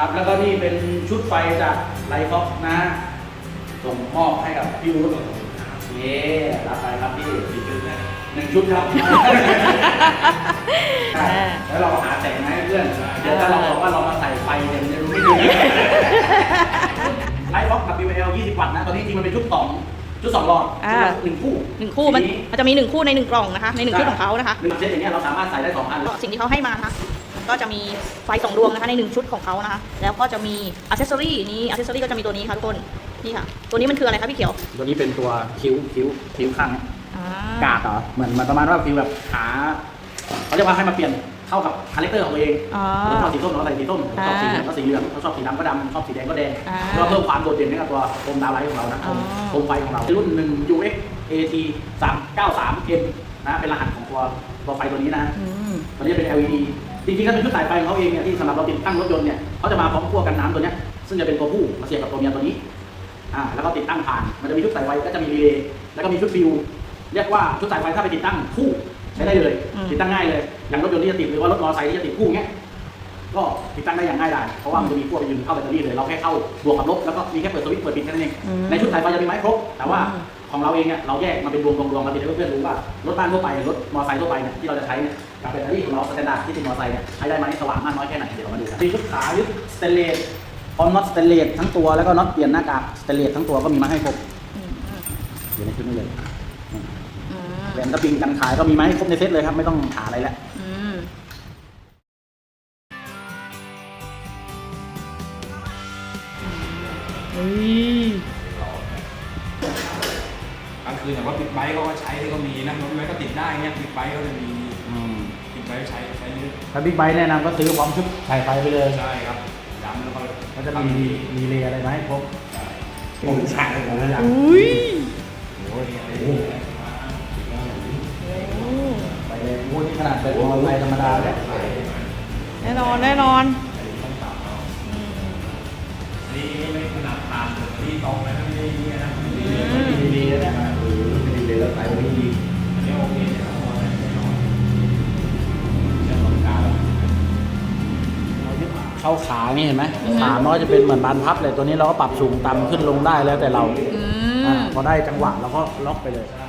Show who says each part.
Speaker 1: ครับแล้วก็นี่เป็นชุดไฟจากไลฟ็อกนะ ส่งมอบให้กับพี่อู๊ดเย้รับไปครับพี่สี่ชุดนะหนึ่งชุดครับ
Speaker 2: อ่า
Speaker 1: แล้วเราหาแต่งมาให้เพื่อน เดี๋ยวถ้าเราบอกว่าเรามาใส่ไฟเนี่ยมันจะดูไม่ดีไลฟ็อก WL 20 วัตต์นะ ตอนนี้จริงมันเป็นชุดสองชุดสองหลอด
Speaker 2: อ่า
Speaker 1: หนึ่งคู่
Speaker 2: หนึ่งคู่มัน
Speaker 1: ที
Speaker 2: มันจะมีหนึ่งคู่ในหนึ่งกล่องนะคะ ในหนึ่งชุดของเขานะคะ
Speaker 1: หนึ่งเซตอย่างเงี้ยเราสามารถใส่ได้สองอัน
Speaker 2: ก็สิ่งที่เขาให้มานะคะ ก็จะมีไฟสองดวงนะคะในหนึ่งชุดของเขานะคะแล้วก็จะมีอัซเซสซอรี่นี้อัซเซสซอรี่ก็จะมีตัวนี้ค่ะทุกคนนี่ค่ะ ตัวนี้มันคืออะไรคะพี่เขียว
Speaker 1: ตัวนี้เป็นตัวคิ้วคิ้วคิ้วข้างเนี่ย
Speaker 2: อ่ากา
Speaker 1: ดเหรอเหมือนเหมือนประมาณว่าฟิลแบบหาเขาเรียกว่าให้มาเปลี่ยนเข้ากับคาแรคเตอร์ของตัวเอง
Speaker 2: อ๋อ
Speaker 1: เราชอบสีส้มเราใส่สีส้มชอบสีเหลือง
Speaker 2: อ่า
Speaker 1: ก็สีเหลืองเขาชอบสีดำก็ดำชอบสีแดงก็แดง
Speaker 2: อ่า
Speaker 1: เพื่อเพิ่มความโดดเด่นให้กับตัวโคมดาวไลท์ของเรานะโคม
Speaker 2: อ๋อ
Speaker 1: โคมไฟของเรารุ่นหนึ่ง UX AT 393 M นะเป็นรหัสของตัวตัวไฟตัวนี้นะ
Speaker 2: อืม
Speaker 1: ตัวนี้เป็น LED จริงๆถ้าเป็นชุดสายไฟของเขาเองเนี่ยที่สำหรับเราติดตั้งรถยนต์เนี่ยเขาจะมาพร้อมขั้วกันน้ำตัวเนี้ยซึ่งจะเป็นตัวผู้มาเสียบกับตัวเมียตัวนี้อ่าแล้วก็ติดตั้งผ่าน มันจะมีชุดสายไฟก็จะมีรีเลย์แล้วก็มีชุดฟิวเรียกว่าชุดสายไฟถ้าไปติดตั้งคู่ใช้ได้เลย
Speaker 2: อืม
Speaker 1: ติดตั้งง่ายเลยอย่างรถยนต์ที่จะติดหรือว่ารถมอเตอร์ไซค์ที่จะติดคู่เงี้ย ก็ติดตั้งได้อย่างง่ายดายเพราะว่ามันจะมีขั้วไปยืนเข้าแบตเตอรี่เลยเราแค่เข้าบวกกับลบแล้วก็มีแค่เปิดสวิตช์เปิดปิดแค่นั้นเอง
Speaker 2: อืม
Speaker 1: ในชุดสายไฟจะมีไม้ครบแต่ว่า
Speaker 2: อืม
Speaker 1: ของเราเองเนี่ยเราแยกมาเป็นรวมรวมๆมาติดให้เพื่อนๆรู้ว่ารถบ้านทั่วไปรถมอเตอร์ไซค์ทั่วไปเนี่ยที่เราจะใช้เนี่ยกับแบตเตอรี่ของเราสแตนดาร์ดที่ติดมอเตอร์ไซค์เนี่ยใช้ได้ไหมสว่างมากน้อยแค่ไหนเดี๋ยวเรามาดูกันมีชุดขายึดสเตนเลสพร้อมน็อตสเตนเลสทั้งตัวแล้วก็น็อตเปลี่ยนหน้ากากสเตนเลสทั้งตัวก็มีมาให้ครบ
Speaker 2: อืมอืม
Speaker 1: อยู่ในชุดนี้เลย
Speaker 2: อืม
Speaker 1: แหวนสปริงกันขายก็มีมาให้ครบในเซ็ตเลยครับไม่ต้องหาอะไรแล้ว
Speaker 2: อืมอืม
Speaker 3: กลางคืนแต่ว่าบิ๊กไบค์เขาก็ใช้ก็มีนะรถบิ๊กไบค์ก็ติดได้เงี้ยบิ๊กไบค์ก็จะมีบิ๊กไบค์ใช้ใช้เยอะ
Speaker 1: ถ้าบิ๊กไบค์แนะนำก็ซื้อพร้อมชุดสายไฟไปเลย
Speaker 3: ใช่ครับดำแล้วก็
Speaker 1: ก็จะมีมีเลย์อะไรมาให้ครบ
Speaker 3: ผมใช่ผมอยาก
Speaker 2: อุ้ย
Speaker 3: โอ้ย
Speaker 1: โอ้โหไปเลยโอ้โหนี่ขนาดเป็นมอเตอร์ไซค์ธรรมดาเนี่ย
Speaker 2: แน่นอนแน่นอน
Speaker 3: นี่ไม่ขนา ดผ่านที่ตรงนะไม่ได้เงี้ยนะไม่ได้
Speaker 2: อืม
Speaker 1: ดีๆนะเออดีเลยแล้วใส่ไว้ดี
Speaker 3: อันนี้โอเคนะครับพอได้แน่นอนเชื่อมต่อการ
Speaker 1: เข้าขานี่เห็นไหมขามันก็จะเป็นเหมือนบานพับเลยตัวนี้เราก็ปรับสูงต่ำขึ้นลงได้แล้วแต่เรา
Speaker 2: อื
Speaker 1: อ่ามพอได้จังหวะเราก็ล็อกไปเลย
Speaker 3: ใช่